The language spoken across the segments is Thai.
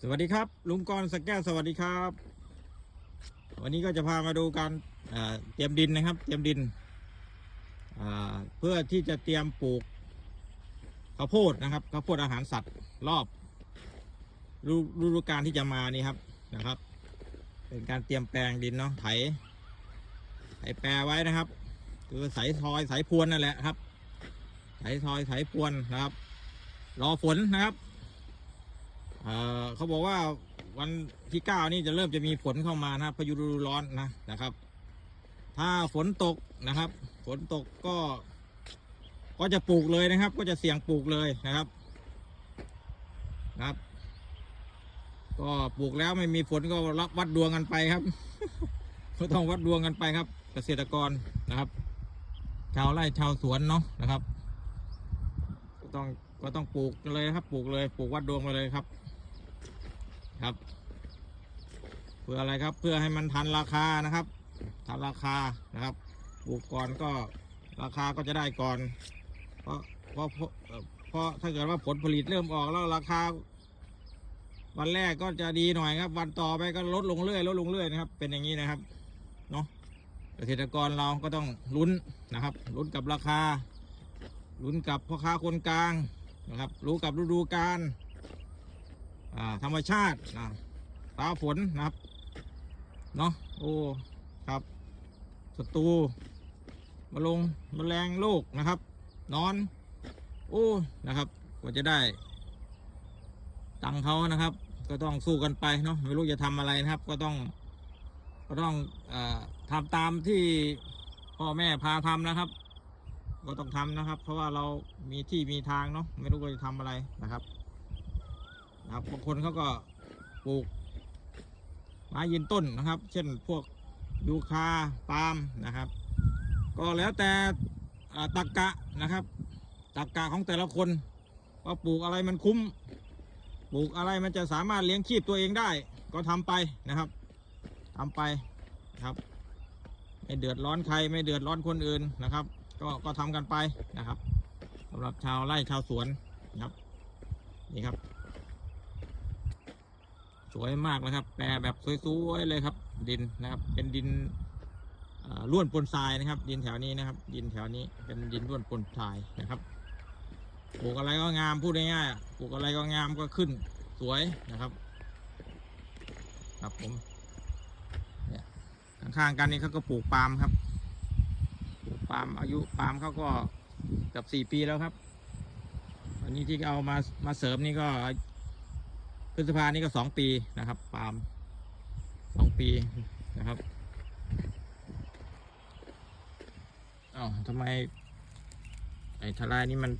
สวัสดีครับ ลุงกรณ์สกแก้วสวัสดีครับ วันนี้ก็จะพามาดูการอ่าเตรียมดินนะครับ เตรียมดินเพื่อที่จะเตรียมปลูกข้าวโพดนะครับข้าวโพดอาหารสัตว์รอบฤฤดูกาลที่จะมานี่ครับนะครับ เป็นการเตรียมแปลงดินเนาะไถไถแปรไว้นะครับ คือสายทอยสายพรวนนั่นแหละครับสายทอยสายพรวนนะครับ รอฝนนะครับ เอ่อเขาบอกว่าวันที่เก้านี่จะเริ่มจะมีฝนเข้ามานะครับพายุฤดูร้อนนะนะครับ ถ้าฝนตกนะครับ ฝนตกก็ ก็จะปลูกเลยนะครับ ก็จะเสี่ยงปลูกเลยนะครับนะครับ ก็ปลูกแล้วไม่มีฝนก็รับวัดดวงกันไปครับก็ต้องวัดดวงกันไปครับ เกษตรกรนะครับ ชาวไร่ชาวสวนเนาะนะครับ ก็ต้องก็ต้องปลูกเลยครับ ปลูกเลย ปลูกวัดดวงไปเลยครับ ครับ เพื่ออะไรครับเพื่อให้มันทันราคานะครับ ทันราคานะครับปลูกก่อนก็ราคาก็จะได้ก่อน เพราะเพราะเพราะถ้าเกิดว่าผลผลิตเริ่มออกแล้วราคา วันแรกก็จะดีหน่อยครับ วันต่อไปก็ลดลงเรื่อยลดลงเรื่อยนะครับ เป็นอย่างนี้นะครับเนาะเกษตรกรเราก็ต้องลุ้นนะครับลุ้นกับราคาลุ้นกับพ่อค้าคนกลางนะครับ รู้กับฤดูกาล ธรรมชาตินะฟ้าฝนนะครับเนาะโอ้ครับศัตรูมาลงแมลงโรคนะครับ นอน โอ้นะครับกว่าจะได้ ตังเขานะครับ ก็ต้องสู้กันไปเนาะไม่รู้จะทำอะไรนะครับ ก็ต้อง ก็ต้องอาทำตามที่พ่อแม่พาทำนะครับ ก็ต้องทำนะครับ เพราะว่าเรามีที่มีทางเนาะไม่รู้ว่าจะทำอะไรนะครับ นะครับบางคนเขาก็ปลูกไม้ยืนต้นนะครับ เช่นพวกยูคาปาล์มนะครับ ก็แล้วแต่ตักกะนะครับตักกะของแต่ละคนว่าปลูกอะไรมันคุ้ม ปลูกอะไรมันจะสามารถเลี้ยงชีพตัวเองได้ ก็ทำไปนะครับทำไปนะครับ ไม่เดือดร้อนใครไม่เดือดร้อนคนอื่นนะครับ ก็ก็ทำกันไปนะครับสำหรับชาวไร่ชาวสวนนะครับนี่ครับ วยมากนะครับ แปรแบบสวยๆเลยครับ ดินนะครับ เป็นดินอ่าล้วนปนทรายนะครับ ดินแถวนี้นะครับ ดินแถวนี้เป็นดินล้วนปนทรายนะครับปลูกอะไรก็งามพูดง่ายๆปลูกอะไรก็งามก็ขึ้นสวยนะครับ ครับผมเนี่ยข้างๆกันนี่เขาก็ปลูกปาล์มครับปลูกปาล์มอายุปาล์มเขาก็เกือบสี่ปีแล้วครับ อันนี้ที่เอามามาเสริมนี่ก็ พฤษภานี่ก็สองปีนะครับปาล์มสองปีนะครับอ้าวทำไม ไอ้ทลายนี่มัน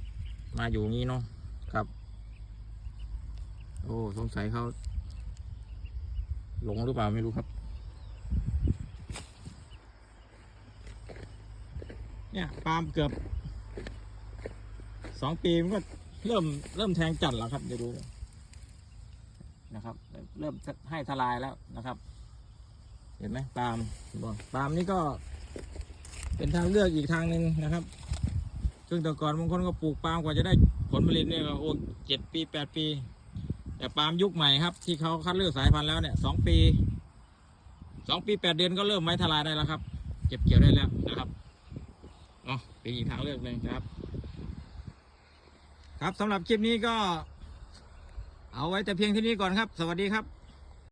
มาอยู่งี้เนาะครับ โอ้สงสัยเขาหลงหรือเปล่าไม่รู้ครับ เนี่ยปาล์มเกือบสองปีมันก็เริ่มเริ่มแทงจัดแล้วครับเดี๋ยวดู นะครับ เริ่มให้ทลายแล้วนะครับ เห็นไหมปาล์มบอกปาล์มนี่ก็เป็นทางเลือกอีกทางหนึ่งนะครับ ซึ่งแต่ก่อนบางคนก็ปลูกปาล์มกว่าจะได้ผลผลิตเนี่ยโอ้เจ็ดปีแปดปี แต่ปาล์มยุคใหม่ครับ ที่เขาคัดเลือกสายพันธุ์แล้วเนี่ยสองปีสองปีแปดเดือนก็เริ่มไม้ทลายได้แล้วครับ เก็บเกี่ยวได้แล้วนะครับเนาะเป็นอีกทางเลือกหนึ่งครับ ครับสำหรับคลิปนี้ก็ เอาไว้แต่เพียงเท่านี้ก่อนครับ สวัสดีครับ